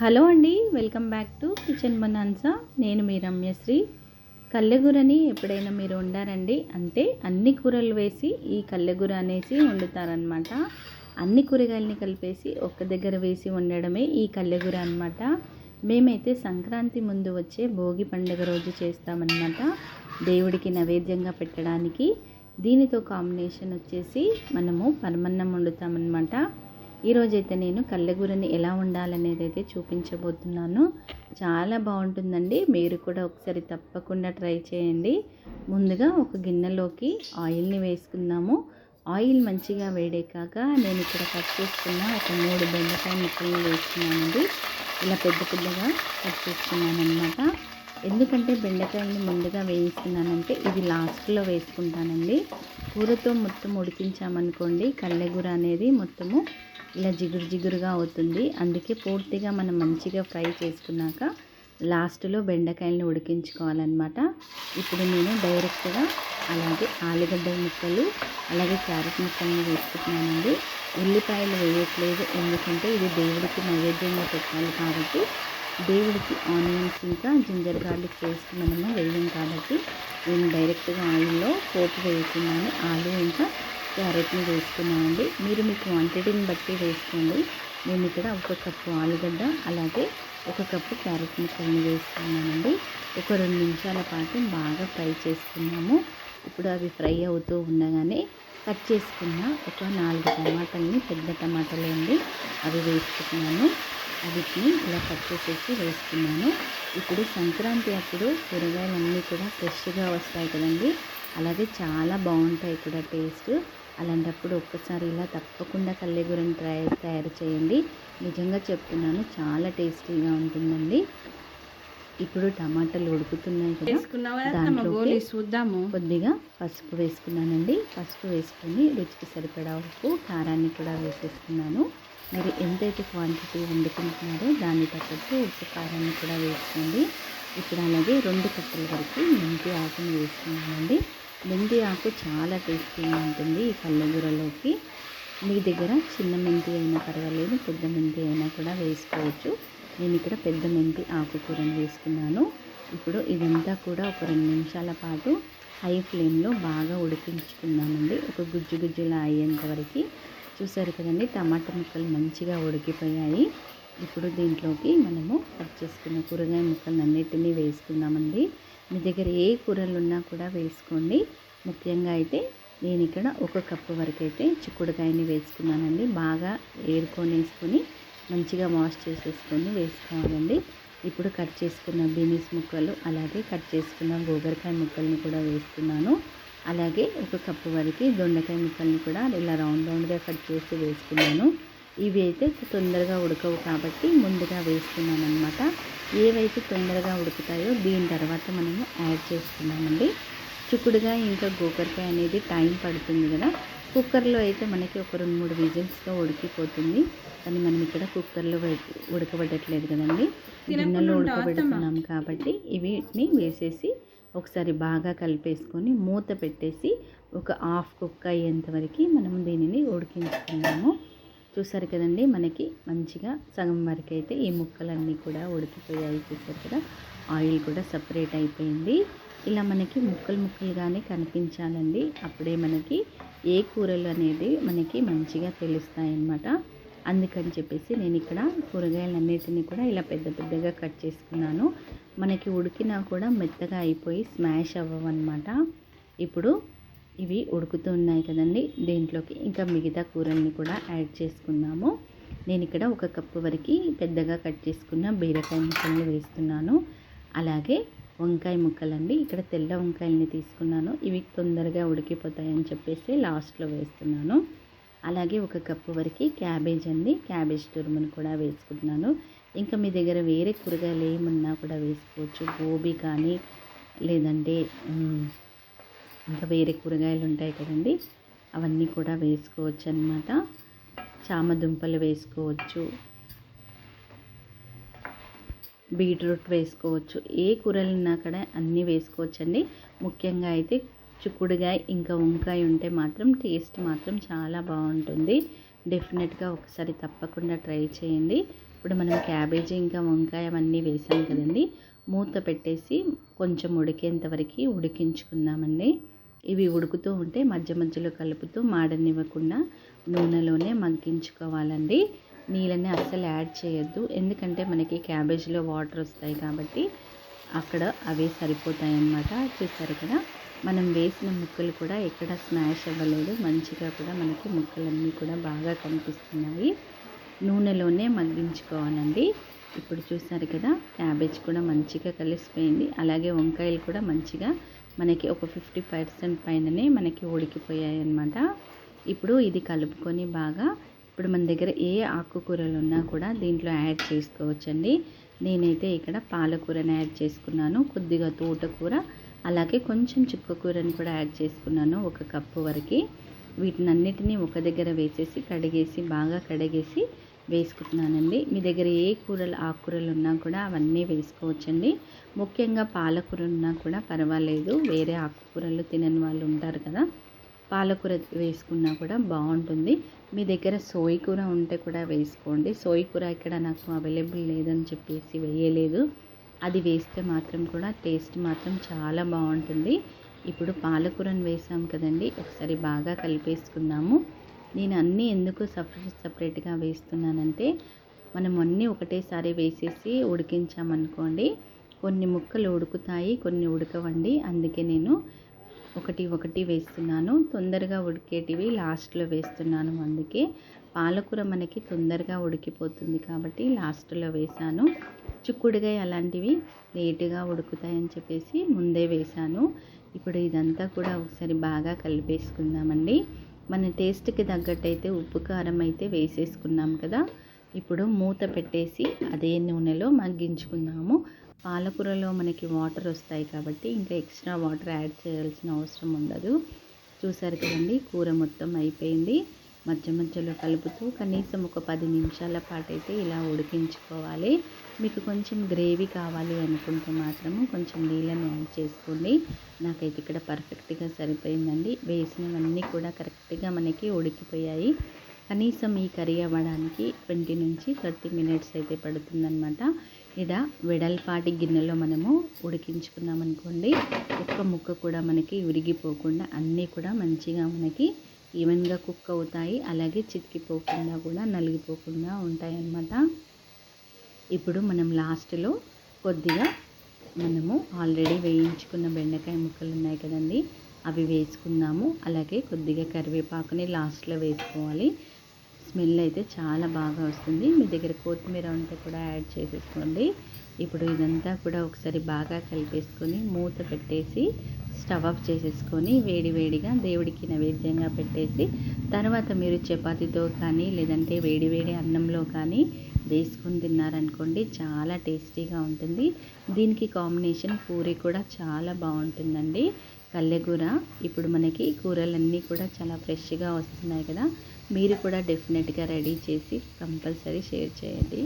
Hello అండి welcome back to kitchen బనాన్సా. నేను మీ రమ్యశ్రీ. కల్లెగూరని ఎప్పుడైనా మీరు వండారండి? అంటే అన్ని కూరలు వేసి ఈ కల్లెగూర అనేసి వండుతారనమాట అన్ని కూరగాయలని కలిపేసి ఒక్క దగ్గర వేసి వండడమే ఈ కల్లెగూర అనమాట మేమైతే సంక్రాంతి ముందు వచ్చే భోగి పండుగ రోజు చేస్తామన్నమాట. దేవుడికి నైవేద్యంగా పెట్టడానికి. దీనితో కాంబినేషన్ వచ్చేసి మనము పరమన్నం వండుతామన్నమాట. ఈరోజైతే నేను కళ్ళగూరని ఎలా ఉండాలనేది అయితే చూపించబోతున్నాను. చాలా బాగుంటుందండి. మీరు కూడా ఒకసారి తప్పకుండా ట్రై చేయండి. ముందుగా ఒక గిన్నెలోకి ఆయిల్ని వేసుకుందాము. ఆయిల్ మంచిగా వేడేకాక నేను ఇక్కడ కట్ చేసుకున్న ఒక మూడు బెండకాయ ముక్కలను వేసుకున్నానండి. ఇలా పెద్ద పెద్దగా కట్ చేసుకున్నాను అనమాట ఎందుకంటే బెండకాయని ముందుగా వేయిస్తున్నానంటే ఇది లాస్ట్లో వేసుకుంటానండి. కూరతో మొత్తం ఉడికించామనుకోండి కళ్ళగూర అనేది మొత్తము ఇలా జిగురు జిగురుగా అవుతుంది. అందుకే పూర్తిగా మనం మంచిగా ఫ్రై చేసుకున్నాక లాస్ట్లో బెండకాయలను ఉడికించుకోవాలన్నమాట. ఇప్పుడు నేను డైరెక్ట్గా అలాగే ఆలుగడ్డ ముక్కలు అలాగే క్యారెట్ ముక్కలను వేసుకుంటున్నానండి. ఉల్లిపాయలు వేయట్లేదు ఎందుకంటే ఇది దేవుడికి నైవేద్యంగా పెట్టాలి కాబట్టి. దేవుడికి ఆనియన్స్ ఇంకా జింజర్ గార్లిక్ పేస్ట్ మనము వేయం కాబట్టి నేను డైరెక్ట్గా ఆయిల్లో పోపు వేయకున్నాను ఆలు ఇంకా క్యారెట్ని వేసుకున్నానండి మీరు మీ క్వాంటిటీని బట్టి వేసుకోండి. నేను ఇక్కడ ఒక కప్పు ఆలుగడ్డ అలాగే ఒక కప్పు క్యారెట్ ముక్కల్ని వేసుకున్నానండి. ఒక రెండు నిమిషాల పాటు బాగా ఫ్రై చేసుకున్నాము. ఇప్పుడు అవి ఫ్రై అవుతూ ఉండగానే కట్ చేసుకున్న ఒక నాలుగు టమాటాలని పెద్ద టమాటాలు అండి అవి వేసుకున్నాను. వీటిని ఇలా కట్ చేసేసి వేసుకున్నాను. ఇప్పుడు సంక్రాంతి అప్పుడు కూరగాయలన్నీ కూడా ఫ్రెష్గా వస్తాయి కదండి. అలాగే చాలా బాగుంటాయి కూడా టేస్ట్. అలాంటప్పుడు ఒక్కసారి ఇలా తప్పకుండా కల్లెగూరని ట్రై తయారు చేయండి. నిజంగా చెప్తున్నాను చాలా టేస్టీగా ఉంటుందండి. ఇప్పుడు టమాటాలు ఉడుకుతున్నాయి కదా దాంట్లోకి చూద్దాము. కొద్దిగా పసుపు వేసుకున్నానండి. పసుపు వేసుకొని రుచికి సరిపడా ఉప్పు కారాన్ని కూడా వేసేసుకున్నాను. మీరు ఎంతైతే క్వాంటిటీ వండుకుంటున్నారో దాన్ని తగ్గట్టు ఉప్పు కారాన్ని కూడా వేసుకోండి. ఇప్పుడు అలాగే రెండు కట్టల వరకు మెంతి ఆకుని వేసుకున్నానండి. మెంతి ఆకు చాలా టేస్టీగా ఉంటుంది ఈ పల్లెగూరలోకి మీ దగ్గర చిన్న మెంతి అయినా పర్వాలేదు పెద్ద మెంతి అయినా కూడా వేసుకోవచ్చు. నేను ఇక్కడ పెద్ద మెంతి ఆకుకూరను వేసుకున్నాను. ఇప్పుడు ఇదంతా కూడా ఒక రెండు నిమిషాల పాటు హై ఫ్లేమ్లో బాగా ఉడికించుకున్నామండి ఒక గుజ్జు గుజ్జులా అయ్యేంత వరకు. చూసారు కదండి టమాటా ముక్కలు మంచిగా ఉడికిపోయాయి. ఇప్పుడు దీంట్లోకి మనము కట్ చేసుకున్న కూరగాయ ముక్కలు అన్నిటినీ వేసుకుందామండి. మీ దగ్గర ఏ కూరలు ఉన్నా కూడా వేసుకోండి. ముఖ్యంగా అయితే నేను ఇక్కడ ఒక కప్పు వరకు అయితే చిక్కుడుకాయని వేసుకున్నానండి. బాగా ఏరుకొని వేసుకొని మంచిగా వాష్ చేసేసుకొని వేసుకోవాలండి. ఇప్పుడు కట్ చేసుకున్న బీనీస్ ముక్కలు అలాగే కట్ చేసుకున్న గోగరకాయ ముక్కల్ని కూడా వేస్తున్నాను. అలాగే ఒక కప్పు వరకు దొండకాయ ముక్కల్ని కూడా ఇలా రౌండ్ రౌండ్గా కట్ చేసి వేసుకున్నాను. ఇవి అయితే తొందరగా ఉడకవు కాబట్టి ముందుగా వేసుకున్నాను అనమాట ఏవైతే తొందరగా ఉడుకుతాయో దీని తర్వాత మనము యాడ్ చేసుకున్నామండి. చిక్కుడుగా ఇంకా గోకరకాయ అనేది టైం పడుతుంది కదా. కుక్కర్లో అయితే మనకి ఒక రెండు మూడు విజిల్స్తో ఉడికిపోతుంది. కానీ మనం ఇక్కడ కుక్కర్లో ఉడకబెట్టట్లేదు కదండి. గిన్నెలో ఉడకబెడుతున్నాం కాబట్టి వీటిని వేసేసి ఒకసారి బాగా కలిపేసుకొని మూత పెట్టేసి ఒక హాఫ్ కుక్ అయ్యేంత వరకు మనం దీనిని ఉడికించుకున్నాము. చూసారు కదండి మనకి మంచిగా సగం వరకు అయితే ఈ ముక్కలన్నీ కూడా ఉడికిపోయాయి చూసారు కదా. ఆయిల్ కూడా సపరేట్ అయిపోయింది. ఇలా మనకి ముక్కలు ముక్కలుగానే కనిపించాలండి. అప్పుడే మనకి ఏ కూరలు అనేది మనకి మంచిగా తెలుస్తాయి అన్నమాట అందుకని చెప్పేసి నేను ఇక్కడ కూరగాయలన్నిటిని కూడా ఇలా పెద్ద పెద్దగా కట్ చేసుకున్నాను. మనకి ఉడికినా కూడా మెత్తగా అయిపోయి స్మాష్ అవ్వవన్నమాట. ఇప్పుడు ఇవి ఉడుకుతూ ఉన్నాయి కదండి. దీంట్లోకి ఇంకా మిగతా కూరల్ని కూడా యాడ్ చేసుకుందాము. నేను ఇక్కడ ఒక కప్పు వరకు పెద్దగా కట్ చేసుకున్న బీరకాయ ముక్కల్ని వేస్తున్నాను. అలాగే వంకాయ ముక్కలండి. ఇక్కడ తెల్ల వంకాయల్ని తీసుకున్నాను. ఇవి తొందరగా ఉడికిపోతాయని చెప్పేసి లాస్ట్లో వేస్తున్నాను. అలాగే ఒక కప్పు వరకు క్యాబేజ్ అండి. క్యాబేజ్ తురుమును కూడా వేసుకుంటున్నాను. ఇంకా మీ దగ్గర వేరే కూరగాయలు ఏమున్నా కూడా వేసుకోవచ్చు. గోబీ కానీ లేదంటే ఇంకా వేరే కూరగాయలు ఉంటాయి కదండి. అవన్నీ కూడా వేసుకోవచ్చు అనమాట చామ దుంపలు వేసుకోవచ్చు. బీట్రూట్ వేసుకోవచ్చు. ఏ కూరలు ఉన్నా కూడా అన్నీ వేసుకోవచ్చండి. ముఖ్యంగా అయితే చిక్కుడుగాయ ఇంకా వంకాయ ఉంటే మాత్రం టేస్ట్ మాత్రం చాలా బాగుంటుంది. డెఫినెట్గా ఒకసారి తప్పకుండా ట్రై చేయండి. ఇప్పుడు మనం క్యాబేజీ ఇంకా వంకాయ అవన్నీ వేసాం కదండి. మూత పెట్టేసి కొంచెం ఉడికేంత వరకు ఉడికించుకుందామండి. ఇవి ఉడుకుతూ ఉంటే మధ్య మధ్యలో కలుపుతూ మాడనివ్వకుండా నూనెలోనే మగ్గించుకోవాలండి. నీళ్ళని అస్సలు యాడ్ చేయొద్దు. ఎందుకంటే మనకి క్యాబేజీలో వాటర్ వస్తాయి కాబట్టి అక్కడ అవే సరిపోతాయి అన్నమాట చూసారు కదా? మనం వేసిన ముక్కలు కూడా ఎక్కడ స్మాష్ అవ్వలేదు. మంచిగా కూడా మనకి ముక్కలన్నీ కూడా బాగా కనిపిస్తున్నాయి. నూనెలోనే మగ్గించుకోవాలండి. ఇప్పుడు చూసారు కదా క్యాబేజ్ కూడా మంచిగా కలిసిపోయింది. అలాగే వంకాయలు కూడా మంచిగా మనకి ఒక ఫిఫ్టీ పర్సెంట్ పైననే మనకి ఉడికిపోయాయి అన్నమాట ఇప్పుడు ఇది కలుపుకొని బాగా ఇప్పుడు మన దగ్గర ఏ ఆకుకూరలు ఉన్నా కూడా దీంట్లో యాడ్ చేసుకోవచ్చండి. నేనైతే ఇక్కడ పాలకూరని యాడ్ చేసుకున్నాను కొద్దిగా తోటకూర అలాగే కొంచెం చుక్కకూరని కూడా యాడ్ చేసుకున్నాను ఒక కప్పు వరకు. వీటినన్నిటినీ ఒక దగ్గర వేసేసి కడిగేసి బాగా కడిగేసి వేసుకుంటున్నానండి. మీ దగ్గర ఏ కూరలు ఆకుకూరలు ఉన్నా కూడా అవన్నీ వేసుకోవచ్చండి. ముఖ్యంగా పాలకూర ఉన్నా కూడా పర్వాలేదు. వేరే ఆకుకూరలు తినని వాళ్ళు ఉంటారు కదా పాలకూర వేసుకున్నా కూడా బాగుంటుంది. మీ దగ్గర సోయి కూర ఉంటే కూడా వేసుకోండి. సోయి కూర ఇక్కడ నాకు అవైలబుల్ లేదని చెప్పేసి వేయలేదు. అది వేస్తే మాత్రం కూడా టేస్ట్ మాత్రం చాలా బాగుంటుంది. ఇప్పుడు పాలకూరను వేసాం కదండి ఒకసారి బాగా కలిపేసుకుందాము. నేను అన్నీ ఎందుకు సపరేట్ సపరేట్గా వేస్తున్నానంటే మనం అన్నీ ఒకటేసారి వేసేసి ఉడికించామనుకోండి కొన్ని ముక్కలు ఉడుకుతాయి కొన్ని ఉడకవండి. అందుకే నేను ఒకటి ఒకటి వేస్తున్నాను. తొందరగా ఉడికేటివి లాస్ట్లో వేస్తున్నాను. అందుకే పాలకూర మనకి తొందరగా ఉడికిపోతుంది కాబట్టి లాస్ట్లో వేసాను చిక్కుడుగా అలాంటివి లేటుగా ఉడుకుతాయని చెప్పేసి ముందే వేసాను ఇప్పుడు ఇదంతా కూడా ఒకసారి బాగా కలిపేసుకుందామండి. మన టేస్ట్కి తగ్గట్టయితే ఉప్పు కారం అయితే వేసేసుకున్నాం కదా. ఇప్పుడు మూత పెట్టేసి అదే నూనెలో మగ్గించుకుందాము పాలకూరలో మనకి వాటర్ వస్తాయి కాబట్టి ఇంకా ఎక్స్ట్రా వాటర్ యాడ్ చేయాల్సిన అవసరం ఉండదు. చూసారు కదండి కూర మొత్తం అయిపోయింది. మధ్య మధ్యలో కలుపుతూ కనీసం ఒక పది నిమిషాల పాటు అయితే ఇలా ఉడికించుకోవాలి. మీకు కొంచెం గ్రేవీ కావాలి అనుకుంటే మాత్రము కొంచెం నీళ్ళని యాడ్ చేసుకోండి. నాకైతే ఇక్కడ పర్ఫెక్ట్గా సరిపోయిందండి. వేసినవన్నీ కూడా కరెక్ట్గా మనకి ఉడికిపోయాయి. కనీసం ఈ కర్రీ అవ్వడానికి ట్వంటీ నుంచి థర్టీ మినిట్స్ అయితే పడుతుందన్నమాట. ఇడ వెడల్పాటి గిన్నెలో మనము ఉడికించుకున్నాం అనుకోండి ఒక్క ముక్క కూడా మనకి విరిగిపోకుండా అన్నీ కూడా మంచిగా మనకి ఈవెన్గా కుక్ అవుతాయి. అలాగే చితికిపోకుండా కూడా నలిగిపోకుండా ఉంటాయి అన్నమాట ఇప్పుడు మనం లాస్ట్లో కొద్దిగా మనము ఆల్రెడీ వేయించుకున్న బెండకాయ ముక్కలు ఉన్నాయి కదండి అవి వేసుకుందాము. అలాగే కొద్దిగా కరివేపాకుని లాస్ట్లో వేసుకోవాలి. స్మెల్ అయితే చాలా బాగా వస్తుంది. మీ దగ్గర కొత్తిమీర ఉంటే కూడా యాడ్ చేసేసుకోండి. ఇప్పుడు ఇదంతా కూడా ఒకసారి బాగా కలిపేసుకొని మూత పెట్టేసి స్టవ్ ఆఫ్ చేసేసుకొని వేడి వేడిగా దేవుడికి నైవేద్యంగా పెట్టేసి తర్వాత మీరు చపాతీతో కానీ లేదంటే వేడి వేడి అన్నంలో కానీ వేసుకొని తిన్నారనుకోండి చాలా టేస్టీగా ఉంటుంది. దీనికి కాంబినేషన్ పూరి కూడా చాలా బాగుంటుందండి. కల్లెగూర ఇప్పుడు మనకి కూరలన్నీ కూడా చాలా ఫ్రెష్గా వస్తున్నాయి కదా. మీరు కూడా డెఫినెట్గా రెడీ చేసి కంపల్సరీ షేర్ చేయండి.